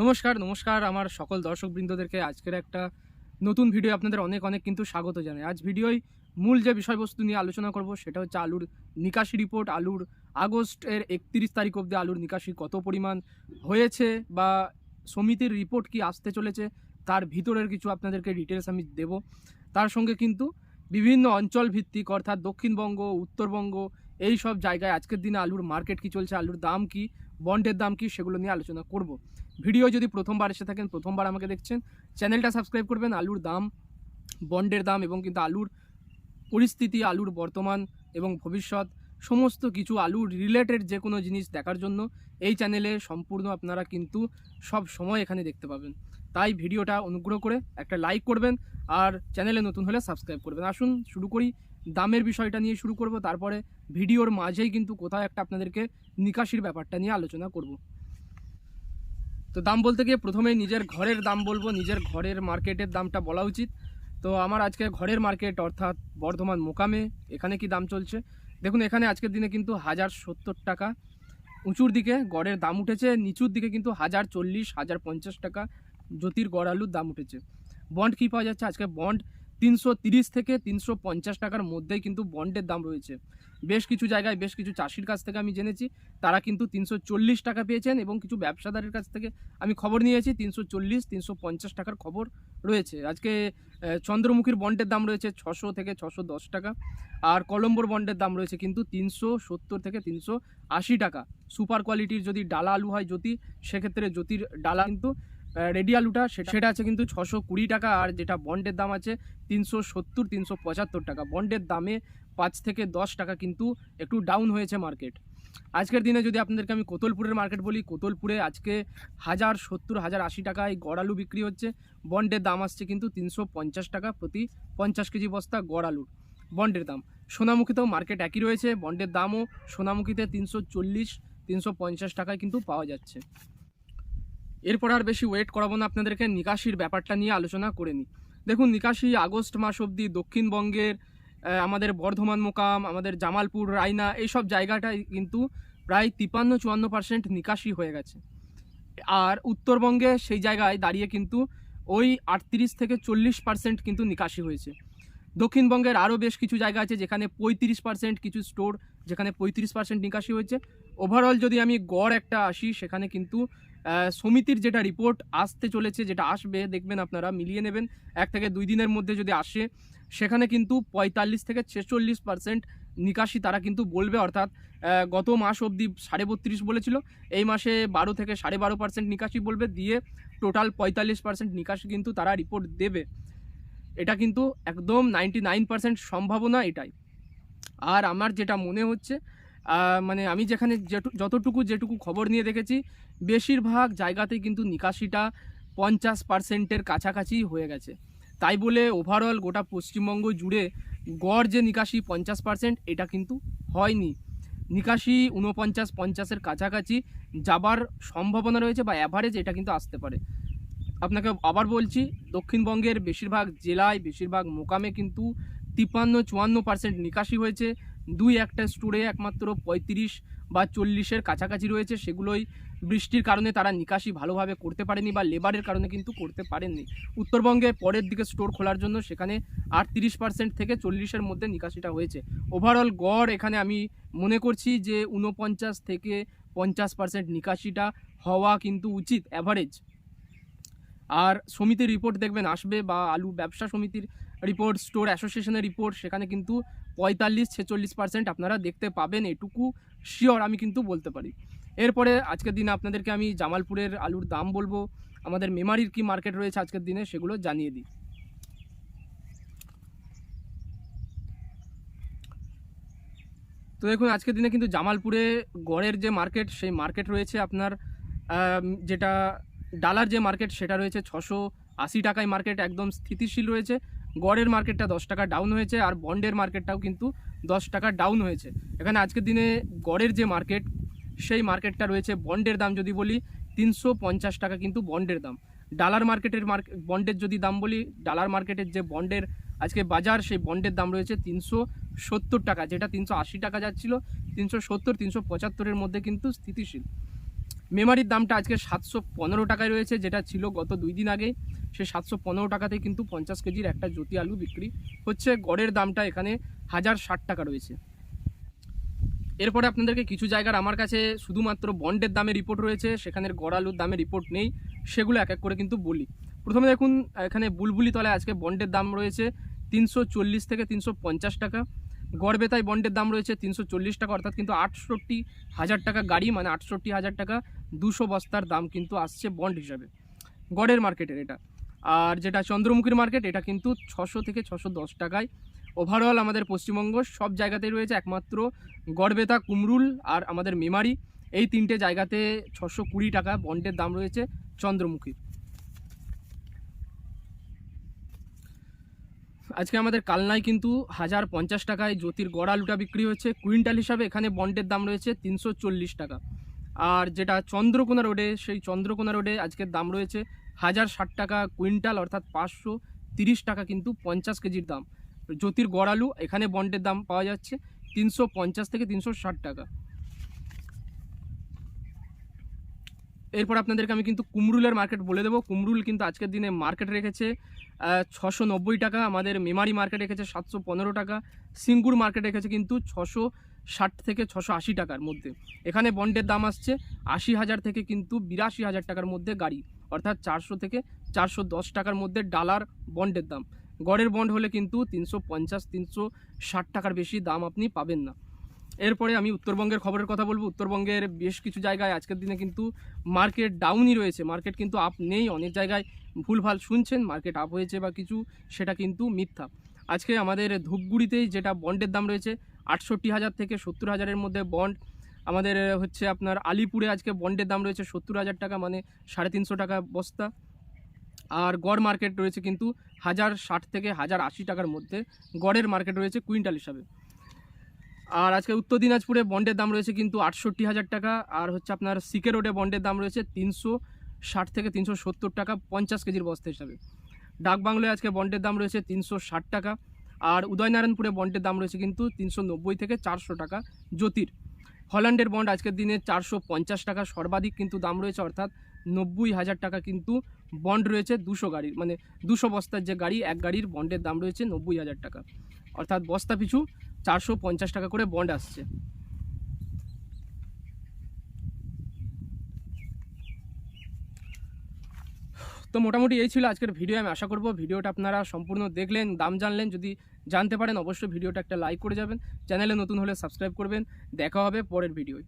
নমস্কার নমস্কার আমার সকল দর্শকবৃন্দদেরকে। আজকের একটা নতুন ভিডিও আপনাদের অনেক অনেক কিন্তু স্বাগত জানাই। আজ ভিডিওয় মূল যে বিষয়বস্তু নিয়ে আলোচনা করব, সেটা হচ্ছে আলুর নিকাশি রিপোর্ট আলুর আগস্টের একত্রিশ তারিখ অবধি আলুর নিকাশি কত পরিমাণ হয়েছে বা সমিতির রিপোর্ট কি আসতে চলেছে, তার ভিতরের কিছু আপনাদেরকে ডিটেলস আমি দেব। তার সঙ্গে কিন্তু বিভিন্ন অঞ্চল ভিত্তিক, অর্থাৎ দক্ষিণবঙ্গ, উত্তরবঙ্গ, এই সব জায়গায় আজকের দিনে আলুর মার্কেট কি চলছে, আলুর দাম কি বন্ডের দাম কি সেগুলো নিয়ে আলোচনা করব। ভিডিও যদি প্রথমবার এসে থাকেন, প্রথমবার আমাকে দেখছেন, চ্যানেলটা সাবস্ক্রাইব করবেন। আলুর দাম, বন্ডের দাম এবং কিন্তু আলুর পরিস্থিতি, আলুর বর্তমান এবং ভবিষ্যৎ, সমস্ত কিছু আলুর রিলেটেড যে কোনো জিনিস দেখার জন্য এই চ্যানেলে সম্পূর্ণ আপনারা কিন্তু সব সময় এখানে দেখতে পাবেন। তাই ভিডিওটা অনুগ্রহ করে একটা লাইক করবেন আর চ্যানেলে নতুন হলে সাবস্ক্রাইব করবেন। আসুন, শুরু করি দামের বিষয়টা নিয়ে শুরু করব, তারপরে ভিডিওর মাঝেই কিন্তু কোথাও একটা আপনাদেরকে নিকাশির ব্যাপারটা নিয়ে আলোচনা করব। তো দাম বলতে গিয়ে প্রথমেই নিজের ঘরের দাম বলব, নিজের ঘরের মার্কেটের দামটা বলা উচিত। তো আমার আজকে ঘরের মার্কেট অর্থাৎ বর্ধমান মোকামে, এখানে কি দাম চলছে? দেখুন, এখানে আজকের দিনে কিন্তু হাজার সত্তর টাকা উঁচুর দিকে গড়ের দাম উঠেছে, নিচুর দিকে কিন্তু হাজার চল্লিশ, হাজার পঞ্চাশ টাকা জ্যোতির গড় আলুর দাম উঠেছে। বন্ড কী পাওয়া যাচ্ছে? আজকে বন্ড তিনশো থেকে তিনশো পঞ্চাশ টাকার মধ্যেই কিন্তু বন্ডের দাম রয়েছে। বেশ কিছু জায়গায় বেশ কিছু চাষির কাছ থেকে আমি জেনেছি, তারা কিন্তু তিনশো চল্লিশ টাকা পেয়েছেন এবং কিছু ব্যবসাদারের কাছ থেকে আমি খবর নিয়েছি, তিনশো চল্লিশ, তিনশো টাকার খবর রয়েছে। আজকে চন্দ্রমুখীর বন্ডের দাম রয়েছে ছশো থেকে ছশো দশ টাকা, আর কলম্বোর বন্ডের দাম রয়েছে কিন্তু তিনশো সত্তর থেকে তিনশো আশি টাকা। সুপার কোয়ালিটির যদি ডালা আলু হয় জ্যোতি, সেক্ষেত্রে জ্যোতির ডালা কিন্তু রেডি আলুটা সেটা আছে কিন্তু ছশো কুড়ি টাকা আর যেটা বন্ডের দাম আছে তিনশো সত্তর তিনশো পঁচাত্তর টাকা। বন্ডের দামে পাঁচ থেকে দশ টাকা কিন্তু একটু ডাউন হয়েছে মার্কেট আজকের দিনে যদি আপনাদেরকে আমি কোতলপুরের মার্কেট বলি কোতলপুরে আজকে হাজার সত্তর হাজার আশি টাকায় গড় আলু বিক্রি হচ্ছে। বন্ডের দাম আসছে কিন্তু তিনশো পঞ্চাশ টাকা প্রতি পঞ্চাশ কেজি বস্তা গড় আলুর বন্ডের দাম। সোনামুখীতেও মার্কেট একই রয়েছে বন্ডের দামও সোনামুখীতে তিনশো চল্লিশ তিনশো পঞ্চাশ টাকায় কিন্তু পাওয়া যাচ্ছে। এরপর আর বেশি ওয়েট করাবো না, আপনাদেরকে নিকাশির ব্যাপারটা নিয়ে আলোচনা করে নিই। দেখুন, নিকাশি আগস্ট মাস অবধি দক্ষিণবঙ্গের আমাদের বর্ধমান মোকাম, আমাদের জামালপুর, রায়না, এইসব জায়গাটায় কিন্তু প্রায় তিপান্ন চুয়ান্ন পার্সেন্ট নিকাশি হয়ে গেছে। আর উত্তরবঙ্গে সেই জায়গায় দাঁড়িয়ে কিন্তু ওই আটত্রিশ থেকে চল্লিশ পার্সেন্ট কিন্তু নিকাশি হয়েছে। দক্ষিণবঙ্গের আরও বেশ কিছু জায়গা আছে যেখানে পঁয়ত্রিশ পার্সেন্ট কিছু স্টোর যেখানে পঁয়ত্রিশ পার্সেন্ট নিকাশি হয়েছে। ওভারঅল যদি আমি গড় একটা আসি, সেখানে কিন্তু সমিতির যেটা রিপোর্ট আসতে চলেছে, যেটা আসবে, দেখবেন আপনারা, মিলিয়ে নেবেন। এক থেকে দুই দিনের মধ্যে যদি আসে, সেখানে কিন্তু পঁয়তাল্লিশ থেকে ছেচল্লিশ পার্সেন্ট নিকাশি তারা কিন্তু বলবে। অর্থাৎ গত মাস অবধি সাড়ে বত্রিশ বলেছিল, এই মাসে বারো থেকে সাড়ে বারো পার্সেন্ট নিকাশি বলবে। দিয়ে টোটাল পঁয়তাল্লিশ পার্সেন্ট নিকাশি কিন্তু তারা রিপোর্ট দেবে। এটা কিন্তু একদম নাইনটি নাইন পার্সেন্ট সম্ভাবনা এটাই। আর আমার যেটা মনে হচ্ছে মানে আমি যেখানে যেটু- যতটুকু যেটুকু খবর নিয়ে দেখেছি বেশিরভাগ জায়গাতেই কিন্তু নিকাশিটা পঞ্চাশ পার্সেন্টের কাছাকাছি হয়ে গেছে। তাই বলে ওভারঅল গোটা পশ্চিমবঙ্গ জুড়ে গড় যে নিকাশি পঞ্চাশ পার্সেন্ট, এটা কিন্তু হয়নি। নিকাশি উনপঞ্চাশ পঞ্চাশের কাছাকাছি যাবার সম্ভাবনা রয়েছে বা অ্যাভারেজ এটা কিন্তু আসতে পারে। আপনাকে আবার বলছি, দক্ষিণবঙ্গের বেশিরভাগ জেলায়, বেশিরভাগ মোকামে কিন্তু তিপ্পান্ন, চুয়ান্ন পার্সেন্ট নিকাশি হয়েছে। দুই একটা স্টোরে একমাত্র পঁয়ত্রিশ বা চল্লিশের কাছাকাছি রয়েছে, সেগুলোই বৃষ্টির কারণে তারা নিকাশি ভালোভাবে করতে পারেনি বা লেবারের কারণে কিন্তু করতে পারেননি। উত্তরবঙ্গে পরের দিকে স্টোর খোলার জন্য সেখানে আটত্রিশ পার্সেন্ট থেকে চল্লিশের মধ্যে নিকাশিটা হয়েছে। ওভারঅল গড় এখানে আমি মনে করছি যে উনপঞ্চাশ থেকে পঞ্চাশ পার্সেন্ট নিকাশিটা হওয়া কিন্তু উচিত অ্যাভারেজ আর সমিতির রিপোর্ট দেখবেন, আসবে বা আলু ব্যবসা সমিতির রিপোর্ট স্টোর অ্যাসোসিয়েশনের রিপোর্ট সেখানে কিন্তু পঁয়তাল্লিশ, ছেচল্লিশ পার্সেন্ট আপনারা দেখতে পাবেন, এটুকু শিওর আমি কিন্তু বলতে পারি। এরপরে আজকের দিনে আপনাদেরকে আমি জামালপুরের আলুর দাম বলব। আমাদের মেমারির কি মার্কেট রয়েছে আজকের দিনে সেগুলো জানিয়ে দিই। তো দেখুন, আজকের দিনে কিন্তু জামালপুরে গড়ের যে মার্কেট সেই মার্কেট রয়েছে আপনার যেটা, ডালার যে মার্কেট সেটা রয়েছে ছশো আশি টাকায় মার্কেট একদম স্থিতিশীল রয়েছে। গড়ের মার্কেটটা দশ টাকা ডাউন হয়েছে আর বন্ডের মার্কেটটাও কিন্তু দশ টাকা ডাউন হয়েছে। এখানে আজকের দিনে গড়ের যে মার্কেট সেই মার্কেটটা রয়েছে বন্ডের দাম যদি বলি, তিনশো পঞ্চাশ টাকা কিন্তু বন্ডের দাম। ডালার মার্কেটের মার্কেট বন্ডের যদি দাম বলি ডালার মার্কেটের যে বন্ডের আজকে বাজার, সেই বন্ডের দাম রয়েছে তিনশো সত্তর টাকা, যেটা তিনশো আশি টাকা যাচ্ছিল। তিনশো সত্তর, তিনশো পঁচাত্তরের মধ্যে কিন্তু স্থিতিশীল। মেমারির দামটা আজকে সাতশো পনেরো টাকায় রয়েছে, যেটা ছিল গত দুই দিন আগে সে সাতশো পনেরো টাকাতে কিন্তু পঞ্চাশ কেজির একটা জ্যোতি আলু বিক্রি হচ্ছে। গড়ের দামটা এখানে হাজার ষাট টাকা রয়েছে। এরপরে আপনাদেরকে কিছু জায়গার আমার কাছে শুধুমাত্র বন্ডের দামে রিপোর্ট রয়েছে। সেখানের গড় আলুর দামে রিপোর্ট নেই। সেগুলো এক এক করে কিন্তু বলি। প্রথমে দেখুন, এখানে বুলবুলি তলায় আজকে বন্ডের দাম রয়েছে তিনশো চল্লিশ থেকে তিনশো পঞ্চাশ টাকা। গড়বেতায় বন্ডের দাম রয়েছে তিনশো চল্লিশ টাকা, অর্থাৎ কিন্তু আটষট্টি হাজার টাকা গাড়ি মানে আটষট্টি হাজার টাকা দুশো বস্তার দাম কিন্তু আসছে বন্ড হিসাবে। গড়ের মার্কেটের এটা। আর যেটা চন্দ্রমুখীর মার্কেট, এটা কিন্তু ছশো থেকে ছশো দশ টাকায়। ওভারঅল আমাদের পশ্চিমবঙ্গ সব জায়গাতেই রয়েছে, একমাত্র গড়বেতা, কুমরুল আর আমাদের মেমারি। এই তিনটে জায়গাতে ছশো কুড়ি টাকা বন্ডের দাম রয়েছে চন্দ্রমুখীর। আজকে আমাদের কালনায় কিন্তু হাজার পঞ্চাশ টাকায় জ্যোতির গড় আলুটা বিক্রি হচ্ছে। কুইন্টাল হিসাবে এখানে বন্ডের দাম রয়েছে তিনশো চল্লিশ টাকা। আর যেটা চন্দ্রকোনা রোডে, সেই চন্দ্রকোনা রোডে আজকের দাম রয়েছে হাজার ষাট টাকা কুইন্টাল অর্থাৎ পাঁচশো তিরিশ টাকা কিন্তু পঞ্চাশ কেজির দাম। জ্যোতির গড়ালু, এখানে বন্ডের দাম পাওয়া যাচ্ছে তিনশো পঞ্চাশ থেকে তিনশো ষাট টাকা। এরপর আপনাদেরকে আমি কিন্তু কুমরুলের মার্কেট বলে দেবো। কুমরুল কিন্তু আজকের দিনে মার্কেট রেখেছে ছশো টাকা। আমাদের মেমারি মার্কেট রেখেছে সাতশো পনেরো টাকা। সিঙ্গুর মার্কেট রেখেছে কিন্তু ছশো ষাট থেকে ছশো আশি টাকার মধ্যে। এখানে বন্ডের দাম আসছে আশি হাজার থেকে কিন্তু বিরাশি হাজার টাকার মধ্যে গাড়ি, অর্থাৎ চারশো থেকে চারশো দশ টাকার মধ্যে ডালার বন্ডের দাম। গড়ের বন্ড হলে কিন্তু তিনশো পঞ্চাশ, তিনশো ষাট টাকার বেশি দাম আপনি পাবেন না। এরপরে আমি উত্তরবঙ্গের খবরের কথা বলব। উত্তরবঙ্গের বেশ কিছু জায়গায় আজকের দিনে কিন্তু মার্কেট ডাউনই রয়েছে। মার্কেট কিন্তু আপ নেই, অনেক জায়গায় ভুলভাল শুনছেন মার্কেট আপ হয়েছে বা কিছু, সেটা কিন্তু মিথ্যা। আজকে আমাদের ধূপগুড়িতেই যেটা বন্ডের দাম রয়েছে আটষট্টি হাজার থেকে সত্তর হাজারের মধ্যে বন্ড আমাদের হচ্ছে আপনার আলিপুরে আজকে বন্ডের দাম রয়েছে সত্তর হাজার টাকা মানে সাড়ে তিনশো টাকা বস্তা। আর গড় মার্কেট রয়েছে কিন্তু হাজার ষাট থেকে হাজার আশি টাকার মধ্যে। গড়ের মার্কেট রয়েছে কুইন্টাল হিসাবে। আর আজকে উত্তর দিনাজপুরে বন্ডের দাম রয়েছে কিন্তু আটষট্টি হাজার টাকা। আর হচ্ছে আপনার সিকে রোডে বন্ডের দাম রয়েছে তিনশো ষাট থেকে তিনশো সত্তর টাকা, পঞ্চাশ কেজির বস্তা হিসাবে। ডাকবাংলোয় আজকে বন্ডের দাম রয়েছে তিনশো ষাট টাকা। আর উদয়নারায়ণপুরে বন্ডের দাম রয়েছে কিন্তু তিনশো নব্বই থেকে চারশো টাকা জ্যোতির। হল্যান্ডের বন্ড আজকের দিনে চারশো পঞ্চাশ টাকা, সর্বাধিক কিন্তু দাম রয়েছে অর্থাৎ নব্বই হাজার টাকা কিন্তু বন্ড রয়েছে দুশো গাড়ির মানে দুশো বস্তার যে গাড়ি, এক গাড়ির বন্ডের দাম রয়েছে নব্বই হাজার টাকা। অর্থাৎ বস্তা পিছু চারশো পঞ্চাশ টাকা করে বন্ড আসছে। তো মোটামুটি এই ছিল আজকের ভিডিও আমি আশা করব ভিডিওটা আপনারা সম্পূর্ণ দেখলেন, দাম জানলেন। যদি জানতে পারেন, অবশ্যই ভিডিওটা একটা লাইক করে যাবেন। চ্যানেলে নতুন হলে সাবস্ক্রাইব করবেন। দেখা হবে পরের ভিডিওয়